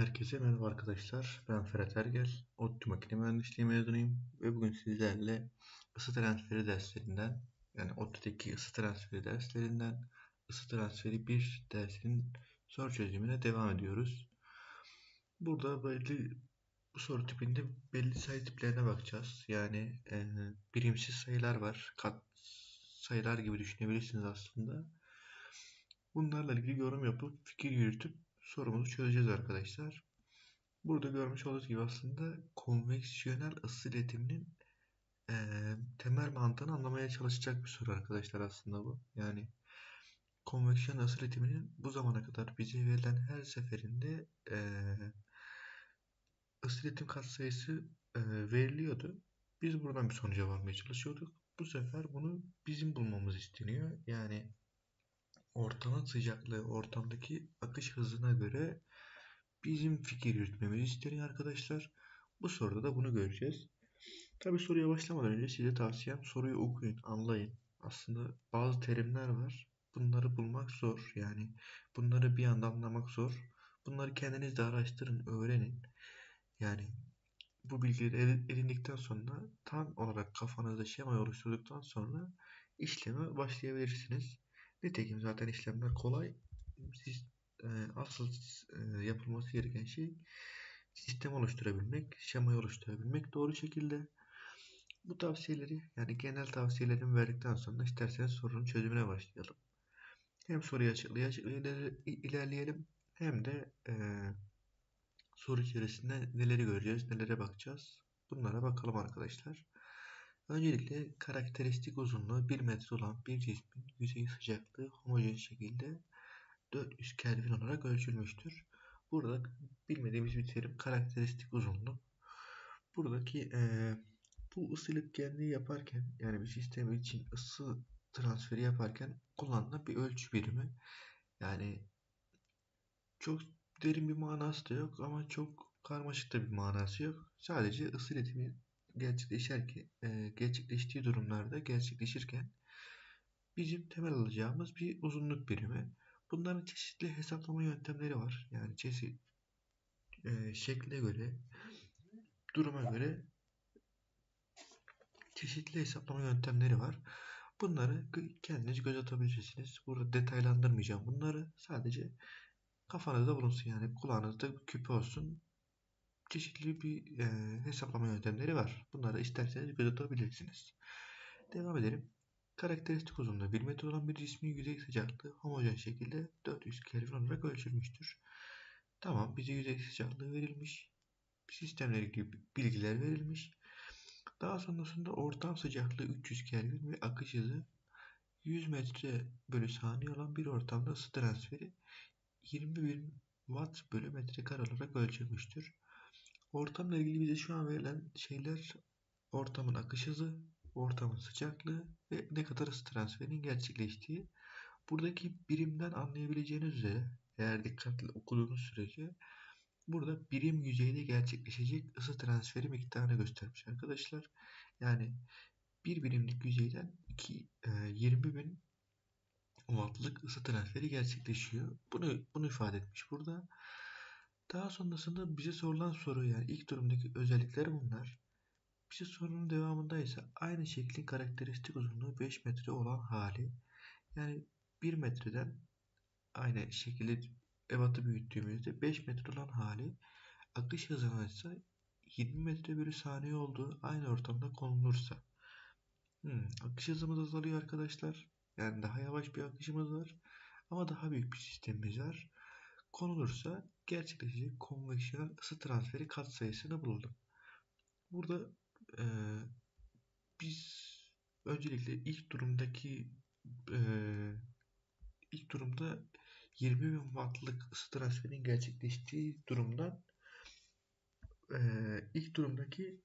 Herkese merhaba arkadaşlar. Ben Ferhat Ergel. ODTÜ Makine Mühendisliği mezunuyum ve bugün sizlerle ısı transferi derslerinden yani ODTÜ'deki ısı transferi derslerinden ısı transferi 1 dersinin soru çözümüne devam ediyoruz. Burada belli bu soru tipinde belli sayı tiplerine bakacağız. Yani e, birimsiz sayılar var. Kat sayılar gibi düşünebilirsiniz aslında. Bunlarla ilgili yorum yapıp fikir yürütüp sorumuzu çözeceğiz arkadaşlar. Burada görmüş olduğunuz gibi aslında konveksiyonel ısı iletiminin e, temel mantığını anlamaya çalışacak bir soru arkadaşlar aslında bu. Yani konveksiyonel ısı iletiminin bu zamana kadar bize verilen her seferinde e, ısı iletim katsayısı e, veriliyordu. Biz buradan bir sonuca varmaya çalışıyorduk. Bu sefer bunu bizim bulmamız isteniyor. Yani ortamın sıcaklığı ortamdaki akış hızına göre bizim fikir yürütmemizi isteniyor arkadaşlar. Bu soruda da bunu göreceğiz. Tabi soruya başlamadan önce size tavsiyem soruyu okuyun, anlayın. Aslında bazı terimler var. Bunları bulmak zor. Yani bunları bir anda anlamak zor. Bunları kendiniz de araştırın, öğrenin. Yani bu bilgileri edindikten sonra tam olarak kafanızda şema oluşturduktan sonra işleme başlayabilirsiniz. Nitekim zaten işlemler kolay. Siz e, asıl e, yapılması gereken şey sistem oluşturabilmek, şemayı oluşturabilmek doğru şekilde. Bu tavsiyeleri yani genel tavsiyelerimi verdikten sonra isterseniz sorunun çözümüne başlayalım. Hem soruyu açıklaya ilerleyelim hem de e, soru içerisinde neleri göreceğiz, nelere bakacağız. Bunlara bakalım arkadaşlar. Öncelikle karakteristik uzunluğu 1 metre olan bir cismin yüzey sıcaklığı homojen şekilde 400 Kelvin olarak ölçülmüştür. Burada bilmediğimiz bir terim karakteristik uzunluk. Buradaki e, bu ısı iletkenliği yaparken yani bir sistem için ısı transferi yaparken kullanılan bir ölçü birimi. Yani çok derin bir manası da yok ama çok karmaşık da bir manası yok. Sadece ısı iletimi gerçekleşirken, e, gerçekleştiği durumlarda gerçekleşirken bizim temel alacağımız bir uzunluk birimi. Bunların çeşitli hesaplama yöntemleri var. Yani çeşit e, şekle göre, duruma göre çeşitli hesaplama yöntemleri var. Bunları kendiniz göz atabilirsiniz. Burada detaylandırmayacağım bunları. Sadece kafanızda bulunsun yani kulağınızda küpe olsun çeşitli bir e, hesaplama yöntemleri var. Bunları isterseniz göz atabilirsiniz. Devam edelim. Karakteristik uzunluğu 1 metre olan bir cismin yüzey sıcaklığı homojen şekilde 400 Kelvin olarak ölçülmüştür. Tamam bize yüzey sıcaklığı verilmiş. Sistemle ilgili bilgiler verilmiş. Daha sonrasında ortam sıcaklığı 300 Kelvin ve akış hızı 100 metre bölü saniye olan bir ortamda ısı transferi 21 watt bölü metrekare olarak ölçülmüştür. Ortamla ilgili bize şu an verilen şeyler ortamın akış hızı, ortamın sıcaklığı ve ne kadar ısı transferinin gerçekleştiği. Buradaki birimden anlayabileceğiniz üzere eğer dikkatli okuduğunuz sürece burada birim yüzeyde gerçekleşecek ısı transferi miktarını göstermiş arkadaşlar. Yani bir birimlik yüzeyden 2, e, 20 bin wattlık ısı transferi gerçekleşiyor. Bunu, bunu ifade etmiş burada. Daha sonrasında bize sorulan soru yani ilk durumdaki özellikler bunlar. Bize sorunun devamında ise aynı şeklin karakteristik uzunluğu 5 metre olan hali. Yani 1 metreden aynı şekilde ebatı büyüttüğümüzde 5 metre olan hali akış hızına ise 20 metre bölü saniye olduğu aynı ortamda konulursa. Hmm, akış hızımız azalıyor arkadaşlar. Yani daha yavaş bir akışımız var. Ama daha büyük bir sistemimiz var konulursa gerçekleşecek konveksiyonel ısı transferi katsayısını bulalım. Burada e, biz öncelikle ilk durumdaki e, ilk durumda 20 bin wattlık ısı transferinin gerçekleştiği durumdan e, ilk durumdaki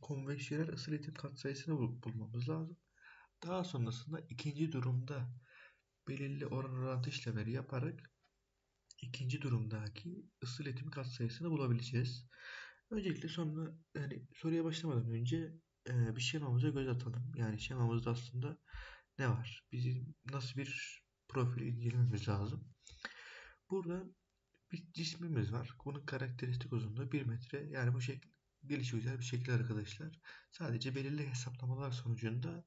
konveksiyonel ısı iletim katsayısını bulmamız lazım. Daha sonrasında ikinci durumda belirli oran orantı işlemleri yaparak ikinci durumdaki ısı iletimi katsayısını bulabileceğiz. Öncelikle sonra yani soruya başlamadan önce e, bir şemamıza göz atalım. Yani şemamızda aslında ne var? Bizim nasıl bir profil incelememiz lazım. Burada bir cismimiz var. Bunun karakteristik uzunluğu 1 metre. Yani bu şekil gelişi güzel bir şekil arkadaşlar. Sadece belirli hesaplamalar sonucunda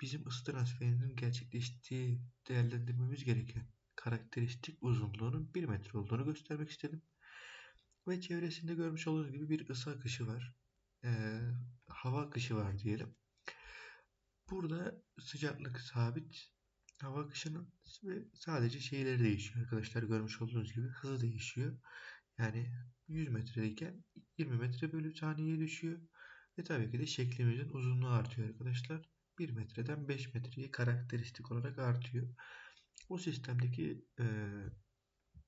bizim ısı transferinin gerçekleştiği değerlendirmemiz gereken karakteristik uzunluğunun 1 metre olduğunu göstermek istedim. Ve çevresinde görmüş olduğunuz gibi bir ısı akışı var. Ee, hava akışı var diyelim. Burada sıcaklık sabit. Hava akışının ve sadece şeyleri değişiyor arkadaşlar. Görmüş olduğunuz gibi hızı değişiyor. Yani 100 metredeyken 20 metre bölü saniyeye düşüyor. Ve tabii ki de şeklimizin uzunluğu artıyor arkadaşlar. 1 metreden 5 metreye karakteristik olarak artıyor. Bu sistemdeki e,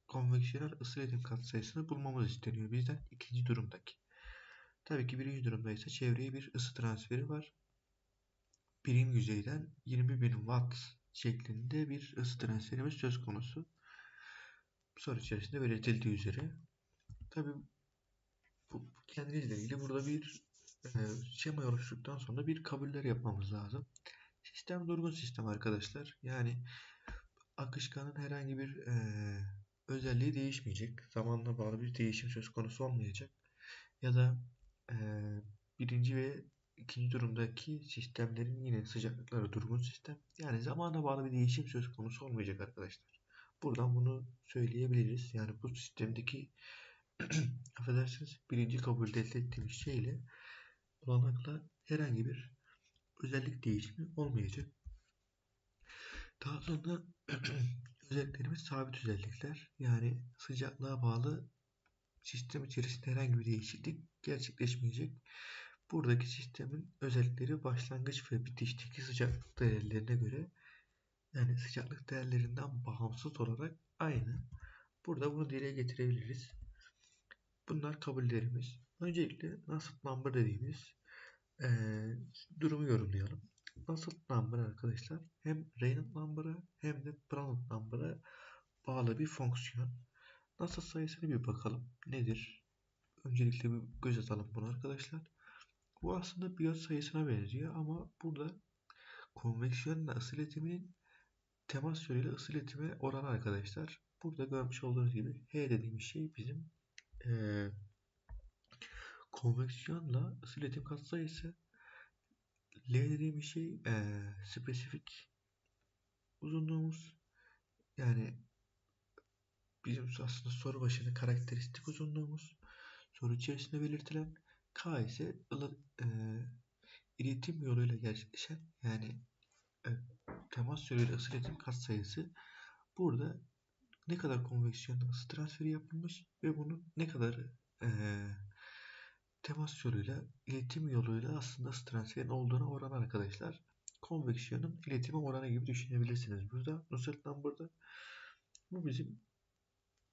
konveksiyonel ısı iletim katsayısını bulmamız isteniyor bizden ikinci durumdaki. Tabii ki birinci durumda ise çevreye bir ısı transferi var. Birim yüzeyden 20.000 watt şeklinde bir ısı transferimiz söz konusu. Soru içerisinde belirtildiği üzere. Tabii bu kendinizle ilgili burada bir e, şema oluşturduktan sonra bir kabuller yapmamız lazım. Sistem durgun sistem arkadaşlar. Yani akışkanın herhangi bir e, özelliği değişmeyecek. Zamanla bağlı bir değişim söz konusu olmayacak. Ya da e, birinci ve ikinci durumdaki sistemlerin yine sıcaklıkları durgun sistem. Yani zamana bağlı bir değişim söz konusu olmayacak arkadaşlar. Buradan bunu söyleyebiliriz. Yani bu sistemdeki affedersiniz birinci kabul ettiğimiz şeyle olanakla herhangi bir özellik değişimi olmayacak. Daha sonra özelliklerimiz sabit özellikler. Yani sıcaklığa bağlı sistem içerisinde herhangi bir değişiklik gerçekleşmeyecek. Buradaki sistemin özellikleri başlangıç ve bitişteki sıcaklık değerlerine göre yani sıcaklık değerlerinden bağımsız olarak aynı. Burada bunu dile getirebiliriz. Bunlar kabullerimiz. Öncelikle Nusselt number dediğimiz e, durumu yorumlayalım. Nusselt number arkadaşlar hem Reynolds number'a hem de Prandtl number'a bağlı bir fonksiyon. Nusselt sayısını bir bakalım. Nedir? Öncelikle bir göz atalım bunu arkadaşlar. Bu aslında Biot sayısına benziyor ama burada konveksiyonla ısı iletiminin temas yönüyle ısı iletimi oranı arkadaşlar. Burada görmüş olduğunuz gibi H dediğimiz şey bizim e, konveksiyonla ısı iletim katsayısı L dediğimiz şey e, spesifik uzunluğumuz yani bizim aslında soru başında karakteristik uzunluğumuz soru içerisinde belirtilen K ise e, iletim yoluyla gerçekleşen yani e, temas yoluyla ısı iletim katsayısı burada ne kadar konveksiyon ısı transferi yapılmış ve bunun ne kadar e, temas yoluyla, iletim yoluyla aslında transferin olduğuna oran arkadaşlar. Konveksiyonun iletime oranı gibi düşünebilirsiniz. Burada Nusselt number'da bu bizim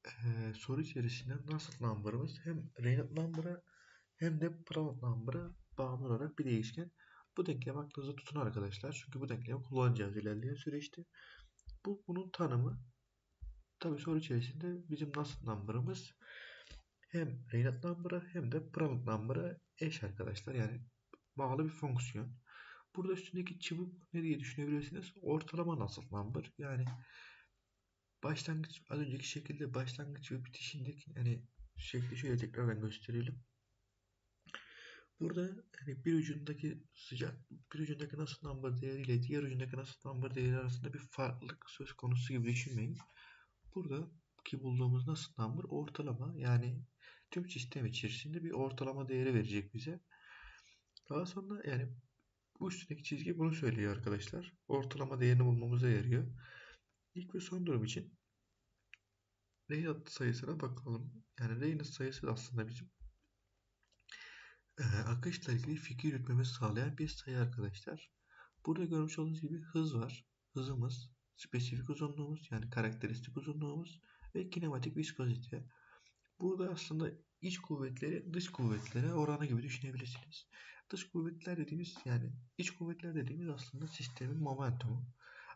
e, soru içerisinde Nusselt number'ımız hem Reynolds number'a hem de Prandtl number'a bağımlı olarak bir değişken. Bu denklem aklınızda tutun arkadaşlar. Çünkü bu denklemi kullanacağız ilerleyen süreçte. Bu bunun tanımı. Tabi soru içerisinde bizim Nusselt number'ımız hem Reynolds number'a hem de Prandtl number'a eş arkadaşlar. Yani bağlı bir fonksiyon. Burada üstündeki çubuk ne diye düşünebilirsiniz? Ortalama Nusselt number. Yani başlangıç az önceki şekilde başlangıç ve bitişindeki yani şekli şöyle tekrardan gösterelim. Burada hani bir ucundaki sıcak, bir ucundaki nasıl number değeri ile diğer ucundaki nasıl number değeri arasında bir farklılık söz konusu gibi düşünmeyin. Burada ki bulduğumuz nasıl number ortalama yani tüm sistem içerisinde bir ortalama değeri verecek bize. Daha sonra yani bu üstündeki çizgi bunu söylüyor arkadaşlar. Ortalama değerini bulmamıza yarıyor. İlk ve son durum için Reynolds sayısına bakalım. Yani Reynolds sayısı aslında bizim e, akışla ilgili fikir yürütmemizi sağlayan bir sayı arkadaşlar. Burada görmüş olduğunuz gibi hız var. Hızımız, spesifik uzunluğumuz yani karakteristik uzunluğumuz ve kinematik viskozite. Burada aslında iç kuvvetleri dış kuvvetlere oranı gibi düşünebilirsiniz. Dış kuvvetler dediğimiz yani iç kuvvetler dediğimiz aslında sistemin momentumu,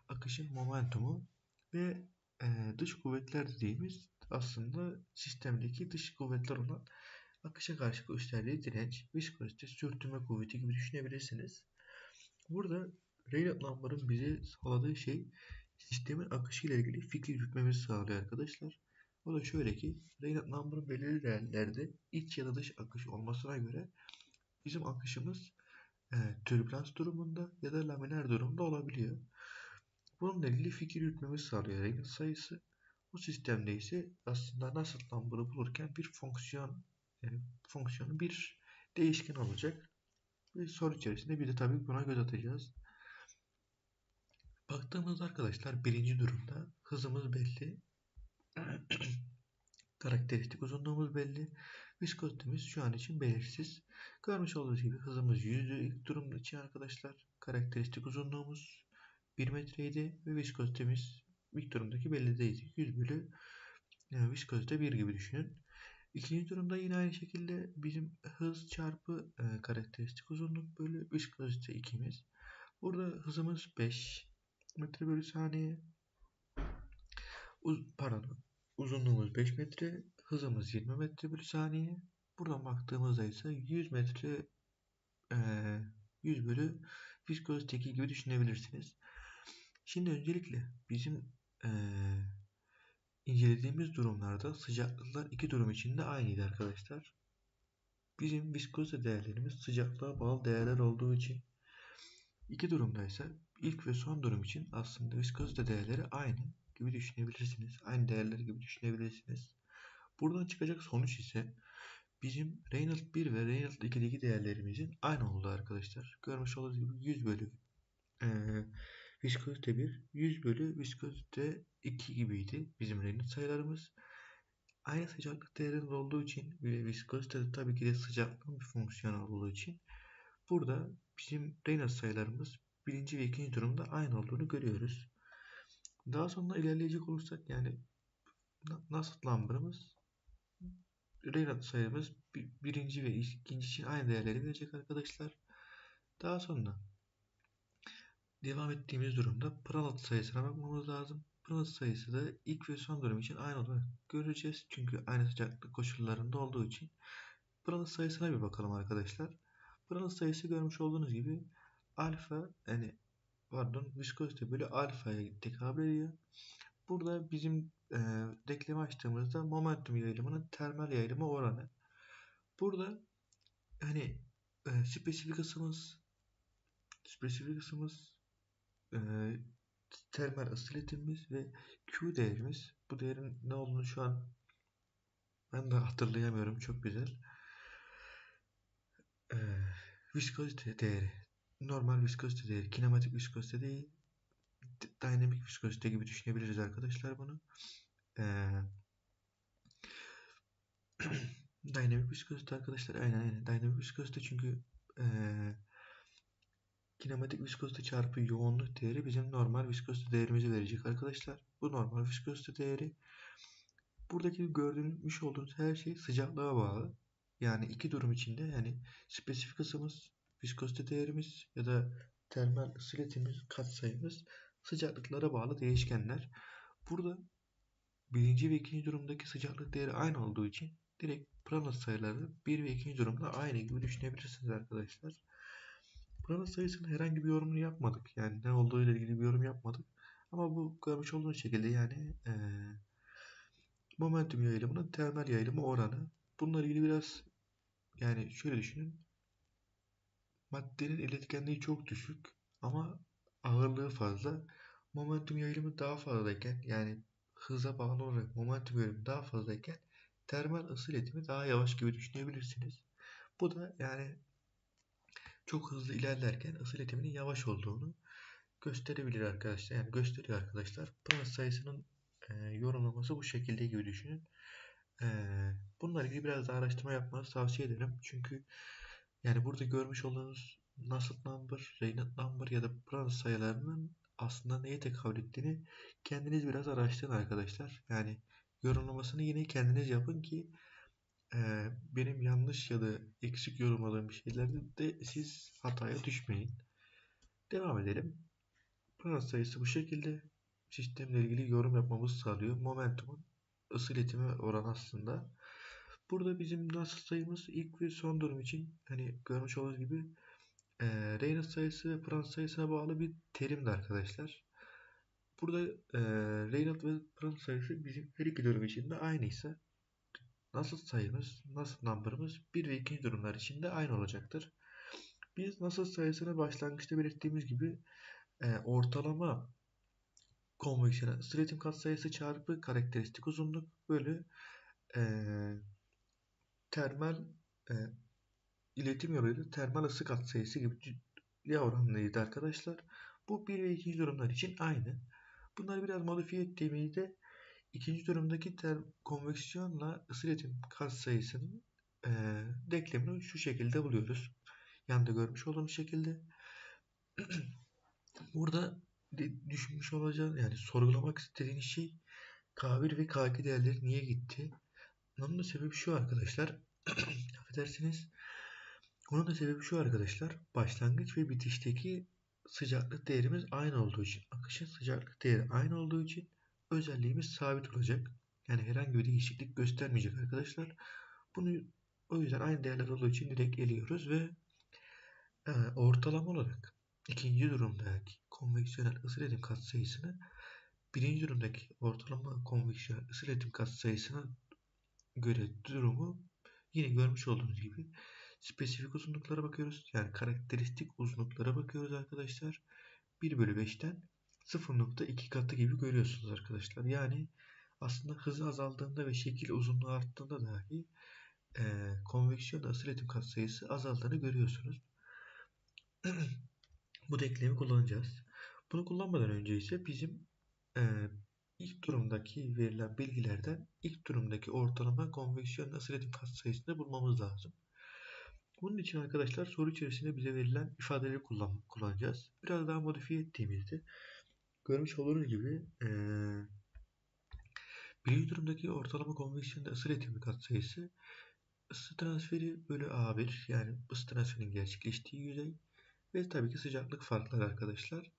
akışın momentumu ve e, dış kuvvetler dediğimiz aslında sistemdeki dış kuvvetler olan akışa karşı gösterdiği direnç, viskozite, sürtünme kuvveti gibi düşünebilirsiniz. Burada Reynolds number'ın bize sağladığı şey sistemin akışı ile ilgili fikir yürütmemizi sağlıyor arkadaşlar. O da şöyle ki Reynolds number belirli değerlerde iç ya da dış akış olmasına göre bizim akışımız e, türbülans durumunda ya da laminer durumda olabiliyor. Bununla ilgili fikir yürütmemizi sağlıyor Reynolds sayısı. Bu sistemde ise aslında nasıl number'ı bulurken bir fonksiyon yani fonksiyonu bir değişken olacak. Ve soru içerisinde bir de tabii buna göz atacağız. Baktığımızda arkadaşlar birinci durumda hızımız belli. Karakteristik uzunluğumuz belli. Viskozitemiz şu an için belirsiz. Görmüş olduğunuz gibi hızımız 100 ilk durum için arkadaşlar. Karakteristik uzunluğumuz 1 metreydi ve viskozitemiz ilk durumdaki belli değil. 100 bölü yani viskozite 1 gibi düşünün. İkinci durumda yine aynı şekilde bizim hız çarpı e, karakteristik uzunluk bölü viskozite 2'miz. Burada hızımız 5 metre bölü saniye. Uz pardon. Uzunluğumuz 5 metre. Hızımız 20 metre bölü saniye. Buradan baktığımızda ise 100 metre e, 100 bölü viskozite 2 gibi düşünebilirsiniz. Şimdi öncelikle bizim e, incelediğimiz durumlarda sıcaklıklar iki durum içinde aynıydı arkadaşlar. Bizim viskozite değerlerimiz sıcaklığa bağlı değerler olduğu için iki durumda ise ilk ve son durum için aslında viskozite değerleri aynı gibi düşünebilirsiniz. Aynı değerler gibi düşünebilirsiniz. Buradan çıkacak sonuç ise bizim Reynolds 1 ve Reynolds 2'deki değerlerimizin aynı olduğu arkadaşlar. Görmüş olduğunuz gibi 100 bölü e, viskozite 1, 100 bölü viskozite 2 gibiydi bizim Reynolds sayılarımız. Aynı sıcaklık değerinde olduğu için ve viskozite de tabii ki de sıcaklığın bir fonksiyonu olduğu için burada bizim Reynolds sayılarımız birinci ve ikinci durumda aynı olduğunu görüyoruz. Daha sonra ilerleyecek olursak yani nasıl lambrımız Reynolds sayımız birinci ve ikinci için aynı değerleri verecek arkadaşlar. Daha sonra devam ettiğimiz durumda Prandtl sayısına bakmamız lazım. Prandtl sayısı da ilk ve son durum için aynı olarak göreceğiz. Çünkü aynı sıcaklık koşullarında olduğu için. Prandtl sayısına bir bakalım arkadaşlar. Prandtl sayısı görmüş olduğunuz gibi alfa yani pardon viskozite bölü alfaya tekabül ediyor. Burada bizim e, denklemi açtığımızda momentum yayılımının termal yayılımı oranı. Burada hani e, spesifik ısımız spesifik ısımız e, termal ısı iletimimiz ve Q değerimiz. Bu değerin ne olduğunu şu an ben de hatırlayamıyorum. Çok güzel. E, viskozite değeri normal viskozite değil, kinematik viskozite değil, dynamic viskozite gibi düşünebiliriz arkadaşlar bunu. Ee, dynamic viskozite arkadaşlar aynen aynen dynamic viskozite çünkü e, kinematik viskozite çarpı yoğunluk değeri bizim normal viskozite değerimizi verecek arkadaşlar. Bu normal viskozite değeri. Buradaki görmüş olduğunuz her şey sıcaklığa bağlı. Yani iki durum içinde yani spesifik ısımız viskozite değerimiz ya da termal ısı iletimiz katsayımız sıcaklıklara bağlı değişkenler. Burada birinci ve ikinci durumdaki sıcaklık değeri aynı olduğu için direkt Prandtl sayıları bir ve ikinci durumda aynı gibi düşünebilirsiniz arkadaşlar. Prandtl sayısının herhangi bir yorumunu yapmadık. Yani ne olduğu ile ilgili bir yorum yapmadık. Ama bu görmüş olduğunuz şekilde yani ee, momentum yayılımının termal yayılımı oranı. Bununla ilgili biraz yani şöyle düşünün. Maddenin iletkenliği çok düşük ama ağırlığı fazla. Momentum yayılımı daha fazlayken yani hıza bağlı olarak momentum yayılımı daha fazlayken termal ısı iletimi daha yavaş gibi düşünebilirsiniz. Bu da yani çok hızlı ilerlerken ısı iletiminin yavaş olduğunu gösterebilir arkadaşlar. Yani gösteriyor arkadaşlar. Prandtl sayısının e, yorumlaması bu şekilde gibi düşünün. E, bununla ilgili biraz daha araştırma yapmanızı tavsiye ederim. Çünkü yani burada görmüş olduğunuz Nusselt number, Reynolds number ya da Prandtl sayılarının aslında neye tekabül ettiğini kendiniz biraz araştırın arkadaşlar. Yani yorumlamasını yine kendiniz yapın ki e, benim yanlış ya da eksik yorumladığım şeylerde de siz hataya düşmeyin. Devam edelim. Prandtl sayısı bu şekilde sistemle ilgili yorum yapmamızı sağlıyor. Momentumun ısı iletimi oranı aslında. Burada bizim nasıl sayımız ilk ve son durum için hani görmüş olduğunuz gibi e, Reynolds sayısı ve Prandtl sayısına bağlı bir terimdi arkadaşlar. Burada e, Reynolds ve Prandtl sayısı bizim her iki durum için de aynıysa nasıl sayımız, nasıl number'ımız 1 ve 2. durumlar için de aynı olacaktır. Biz nasıl sayısını başlangıçta belirttiğimiz gibi e, ortalama konveksiyonel ısı katsayısı çarpı karakteristik uzunluk bölü e, termal e, iletim yoluyla termal ısı katsayısı gibi oranlıydı arkadaşlar. Bu 1 ve 2. durumlar için aynı. Bunları biraz modifiye ettiğimizde ikinci durumdaki ter konveksiyonla ısı iletim katsayısının e, denklemini şu şekilde buluyoruz. Yanda görmüş olduğumuz şekilde. Burada düşünmüş olacağın yani sorgulamak istediğiniz şey K1 ve K2 değerleri niye gitti? Onun da sebebi şu arkadaşlar. Affedersiniz. Onun da sebebi şu arkadaşlar. Başlangıç ve bitişteki sıcaklık değerimiz aynı olduğu için, akışın sıcaklık değeri aynı olduğu için özelliğimiz sabit olacak. Yani herhangi bir değişiklik göstermeyecek arkadaşlar. Bunu o yüzden aynı değerler olduğu için direkt eliyoruz ve e, ortalama olarak ikinci durumdaki konveksiyonel ısı iletim katsayısını birinci durumdaki ortalama konveksiyonel ısı iletim katsayısına göre durumu yine görmüş olduğunuz gibi spesifik uzunluklara bakıyoruz. Yani karakteristik uzunluklara bakıyoruz arkadaşlar. 1 bölü 5'ten 0.2 katı gibi görüyorsunuz arkadaşlar. Yani aslında hızı azaldığında ve şekil uzunluğu arttığında dahi e, konveksiyon iletim katsayısı azaldığını görüyorsunuz. Bu denklemi kullanacağız. Bunu kullanmadan önce ise bizim e, ilk durumdaki verilen bilgilerden ilk durumdaki ortalama konveksiyon ısı iletim katsayısını bulmamız lazım. Bunun için arkadaşlar soru içerisinde bize verilen ifadeleri kullan kullanacağız. Biraz daha modifiye ettiğimizde görmüş olduğunuz gibi e, birinci durumdaki ortalama konveksiyon ısı iletimi katsayısı ısı transferi bölü A1 yani ısı transferinin gerçekleştiği yüzey ve tabii ki sıcaklık farkları arkadaşlar.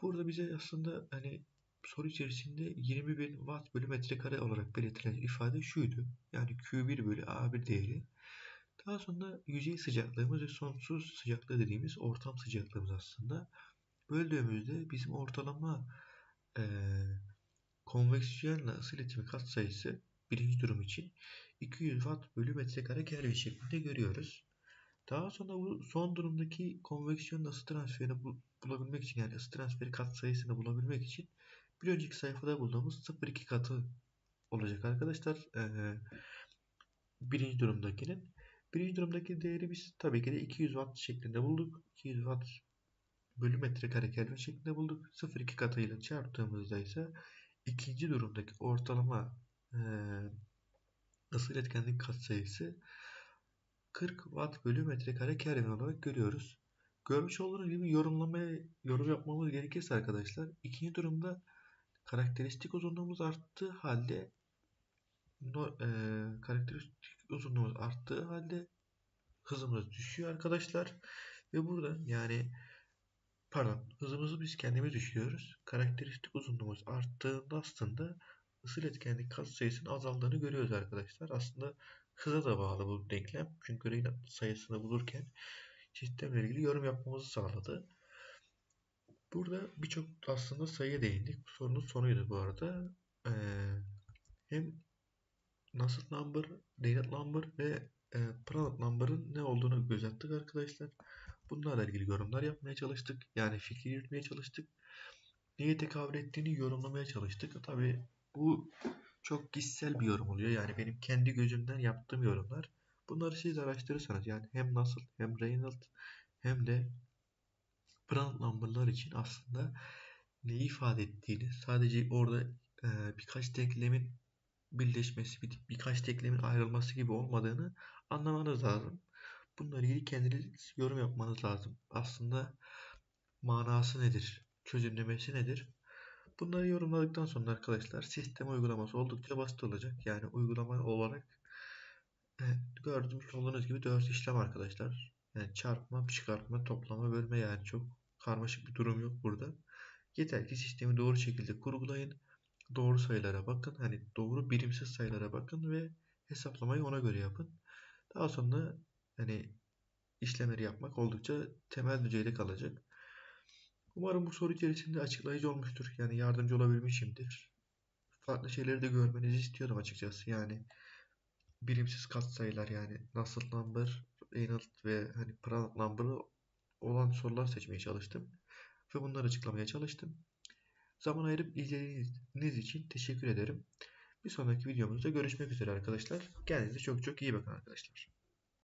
Burada bize aslında hani soru içerisinde 20.000 watt bölü metrekare olarak belirtilen ifade şuydu. Yani Q1 bölü A1 değeri. Daha sonra yüzey sıcaklığımız ve sonsuz sıcaklığı dediğimiz ortam sıcaklığımız aslında. Böldüğümüzde bizim ortalama e, konveksiyonla ısı iletimi katsayısı birinci durum için 200 watt bölü metrekare Kelvin şeklinde görüyoruz. Daha sonra bu son durumdaki konveksiyon ısı transferini bulabilmek için yani ısı transferi katsayısını bulabilmek için bir önceki sayfada bulduğumuz 0,2 katı olacak arkadaşlar. Ee, birinci durumdakinin. Birinci durumdaki değeri biz tabii ki de 200 watt şeklinde bulduk. 200 watt bölü metrekare kelvin şeklinde bulduk. 0,2 katıyla çarptığımızda ise ikinci durumdaki ortalama e, ısı iletkenlik katsayısı 40 watt bölü metrekare kelvin olarak görüyoruz. Görmüş olduğunuz gibi yorumlamaya yorum yapmamız gerekirse arkadaşlar ikinci durumda karakteristik uzunluğumuz arttığı halde no, e, karakteristik uzunluğumuz arttığı halde hızımız düşüyor arkadaşlar. Ve burada yani pardon hızımızı biz kendimiz düşürüyoruz. Karakteristik uzunluğumuz arttığında aslında ısı iletkenlik katsayısının azaldığını görüyoruz arkadaşlar. Aslında hıza da bağlı bu denklem. Çünkü sayısını bulurken sistemle ilgili yorum yapmamızı sağladı. Burada birçok aslında sayıya değindik. Bu sorunun sonuydu bu arada. Ee, hem nasıl number, Reynolds number ve e, Prandtl number'ın ne olduğunu gözettik arkadaşlar. Bunlarla ilgili yorumlar yapmaya çalıştık. Yani fikir yürütmeye çalıştık. Neye tekabül ettiğini yorumlamaya çalıştık. Tabi bu çok kişisel bir yorum oluyor. Yani benim kendi gözümden yaptığım yorumlar. Bunları siz araştırırsanız yani hem nasıl hem Reynolds hem de Brand number'lar için aslında ne ifade ettiğini sadece orada e, birkaç denklemin birleşmesi, bir, birkaç denklemin ayrılması gibi olmadığını anlamanız lazım. Bununla ilgili kendiniz yorum yapmanız lazım. Aslında manası nedir? Çözümlemesi nedir? Bunları yorumladıktan sonra arkadaşlar sistem uygulaması oldukça basit olacak. Yani uygulama olarak e, gördüğünüz olduğunuz gibi 4 işlem arkadaşlar. Yani çarpma, çıkartma, toplama, bölme yani çok karmaşık bir durum yok burada. Yeter ki sistemi doğru şekilde kurgulayın. Doğru sayılara bakın. Hani doğru birimsiz sayılara bakın ve hesaplamayı ona göre yapın. Daha sonra hani işlemleri yapmak oldukça temel düzeyde kalacak. Umarım bu soru içerisinde açıklayıcı olmuştur. Yani yardımcı olabilmişimdir. Farklı şeyleri de görmenizi istiyordum açıkçası. Yani birimsiz katsayılar yani Nusselt number, Reynolds ve hani Prandtl number'ı olan sorular seçmeye çalıştım. Ve bunları açıklamaya çalıştım. Zaman ayırıp izlediğiniz için teşekkür ederim. Bir sonraki videomuzda görüşmek üzere arkadaşlar. Kendinize çok çok iyi bakın arkadaşlar.